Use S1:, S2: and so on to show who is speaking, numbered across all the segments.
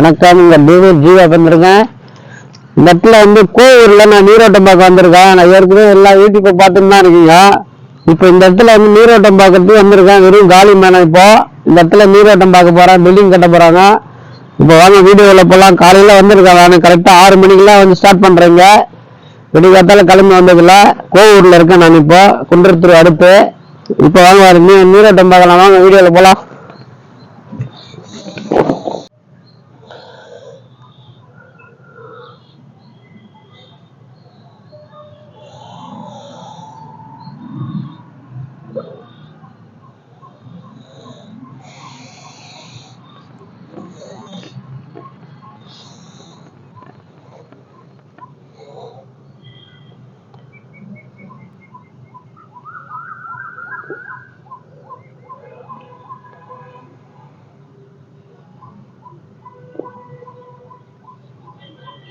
S1: வணக்கம் இங்கே பீவர் ஜீவா வந்திருக்கேன் இந்த இடத்துல வந்து கோவூரில் நான் நீரோட்டம் பார்க்க வந்திருக்கேன். நான் ஏற்கனவே எல்லா யூடியூப்பை பார்த்துட்டு தான் இருக்கீங்க. இப்போ இந்த இடத்துல வந்து நீரோட்டம் பார்க்கறதுக்கு வந்திருக்கேன். வெறும் காலி மேனம் இப்போ. இந்த இடத்துல நீரோட்டம் பார்க்க போகிறேன் பில்டிங் கட்ட போகிறாங்க இப்போ வாங்க வீடியோவில் போகலாம் காலையில் வந்திருக்கேன் நான். கரெக்டாக ஆறு மணிக்கெல்லாம் வந்து ஸ்டார்ட் பண்ணுறேங்க விடிகாத்தால கிளம்பி வந்ததில்ல கோவூரில் இருக்கேன் நான் இப்போ. குன்றத்தூர் அடுப்பு இப்போ வாங்க வாங்க, நீ நீரோட்டம் பார்க்கலாம். வாங்க வீடியோவில் போகலாம்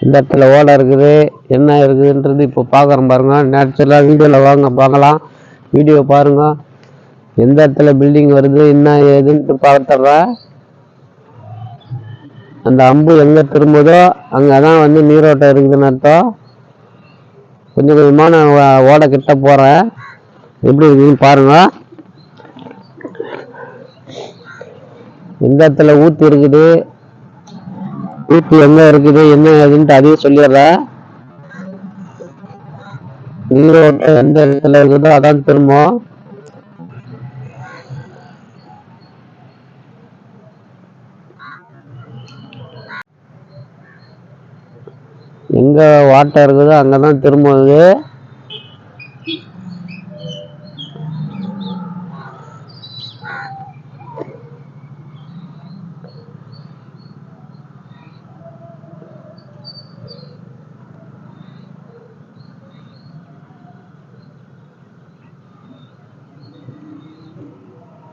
S1: இந்த இடத்துல ஓடை இருக்குது என்ன இருக்குதுன்றது இப்போ பார்க்குறோம் பாருங்கள் நேச்சுரலாக வீடியோவில் வாங்க பார்க்கலாம். வீடியோ பாருங்கள் எந்த இடத்துல பில்டிங் வருது என்ன ஏதுன்ட்டு பார்த்துட்றேன் அந்த அம்பு எங்கே திரும்புதோ அங்கே தான் வந்து நீரோட்டம் இருக்குதுன்னு அர்த்தம். கொஞ்சம் கொஞ்சமாக நான் ஓடை கிட்ட போகிறேன் எப்படி இருக்குதுன்னு பாருங்கள் எந்த இடத்துல ஊற்றி இருக்குது ஊத்து எங்க இருக்குது என்ன ஏதுன்ட்டு அதையும் சொல்லிடுறேன் நீரோட்டம் எந்த இடத்துல இருக்குதோ அதான் திரும்பும். எங்க வாட்டர் இருக்குதோ அங்கதான் திரும்புது.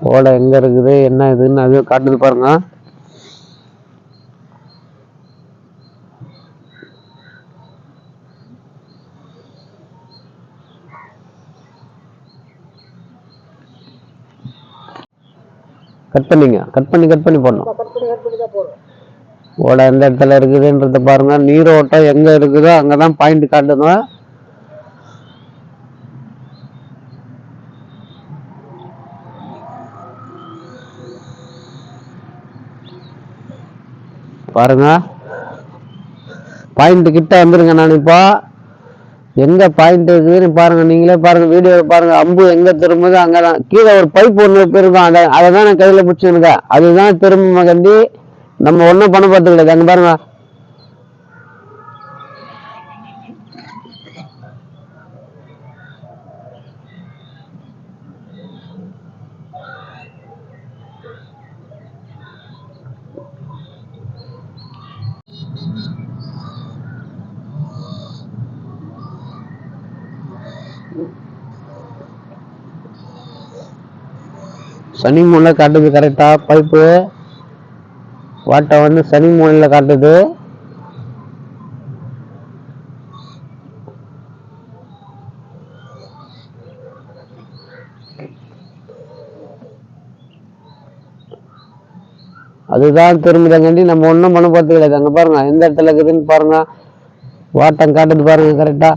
S1: ஓடை எங்க இருக்குது என்ன இதுன்னு அதுவும் காட்டுது பாருங்க. கட் பண்ணிங்க. கட் பண்ணி கட் பண்ணி போடணும். ஓடை எந்த இடத்துல இருக்குதுன்றத பாருங்க. நீரோட்டம் எங்க இருக்குதோ அங்கதான் பாயிண்ட் காட்டணும் பாருங்க. பாயிண்ட் கிட்ட வந்துருங்க நான் இப்போ. எங்க பாயிண்ட் இருக்குதுன்னு பாருங்க நீங்களே பாருங்க வீடியோ பாருங்க அம்பு எங்க திரும்புது அங்கதான். கீழே ஒரு பைப் ஒன்று இருக்கும் அதை அதை தான் நான் கையில பிடிச்சிருக்கேன் அதுதான் திரும்ப கண்டி. நம்ம ஒன்றும் பண்ண போறது கிடையாது அங்க பாருங்க. சனி மூணில் காட்டுது கரெக்டா பைப்பு. வாட்டை வந்து சனி மூணில் காட்டுது. அதுதான் திரும்புதங்காண்டி நம்ம ஒன்றும் பண்ண போகிறது கிடையாது அங்கே பாருங்க எந்த இடத்துல இருக்குதுன்னு பாருங்க. வாட்டம் காட்டுது பாருங்க கரெக்டா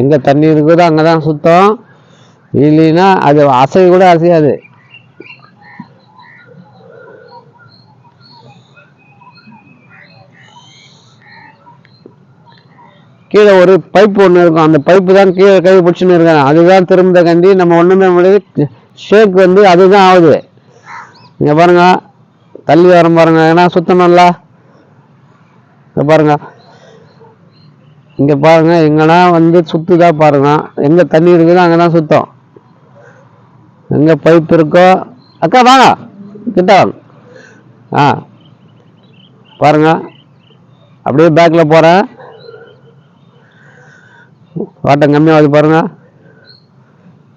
S1: எங்கே தண்ணி இருக்குதோ அங்கதான் சுத்தம். இல்லைன்னா அது அசை கூட அசையாது. கீழே ஒரு பைப் ஒன்று இருக்கும். அந்த பைப்பு தான் கீழே கை பிடிச்சின்னு இருக்காங்க. அதுதான் திரும்ப கண்டி நம்ம ஒன்றுமே முடியாது. ஷேக் வந்து அதுதான் ஆகுது. இங்கே பாருங்க. தள்ளி வரோம் பாருங்க. ஏன்னா சுத்தம் நல்லா பாருங்க. இங்கே பாருங்கள் எங்கன்னா வந்து சுற்றுதா பாருங்கள் எங்கே தண்ணி இருக்குதோ அங்கே தான் சுத்தம். எங்கே பைப் இருக்கோ அக்கா வாங்க கிட்ட வாங்க. ஆ பாருங்க. அப்படியே பேக்கில் போகிறேன் வாட்டம் கம்மியாகுது பாருங்கள்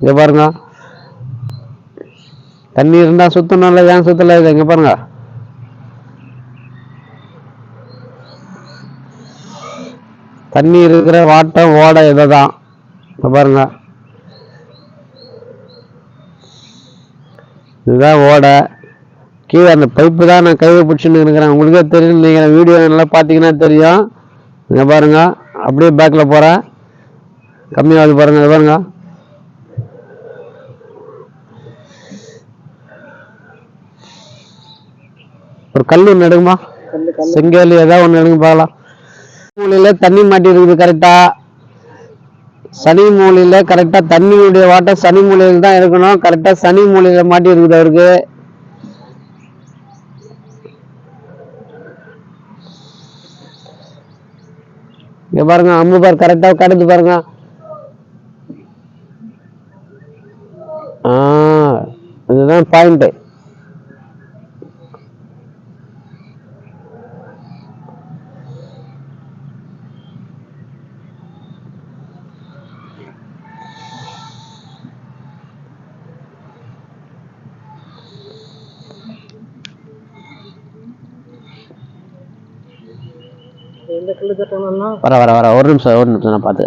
S1: இங்கே பாருங்க. தண்ணி இருந்தால் சுத்தணும் இல்லை ஏன் சுத்தலை இது? இங்கே பாருங்கள் தண்ணி இருக்கிற வாட்டம் ஓடை இதை தான் பாருங்க. இதுதான் ஓடை. கீழே அந்த பைப்பு தான் நான் கையை பிடிச்சின்னு இருக்கிறேன். உங்களுக்கே தெரியும். நீங்கள் வீடியோ நல்லா பார்த்தீங்கன்னா தெரியும். இங்கே பாருங்க. அப்படியே பேக்கில் போகிறேன் கம்மியாகுது பாருங்க. இது பாருங்க. ஒரு கல் ஒன்று எடுங்கம்மா. செங்கல் ஏதாவது ஒன்று எடுங்க பார்க்கலாம். மூலையில் தண்ணி மாட்டி இருக்குது கரெக்டாக சனி மூலையில் கரெக்டாக தண்ணியுடைய வாட்டம் சனி மூலையில் தான் இருக்கணும் கரெக்டாக சனி மூலையில் மாட்டி இருக்குது அவருக்கு. இங்க பாருங்க அம்மு பார் கரெக்டாக கடந்து பாருங்க. இதுதான் பாயிண்ட் வர வர வர. ஒரு நிமிஷம் ஒரு நிமிஷம் நான் பார்த்து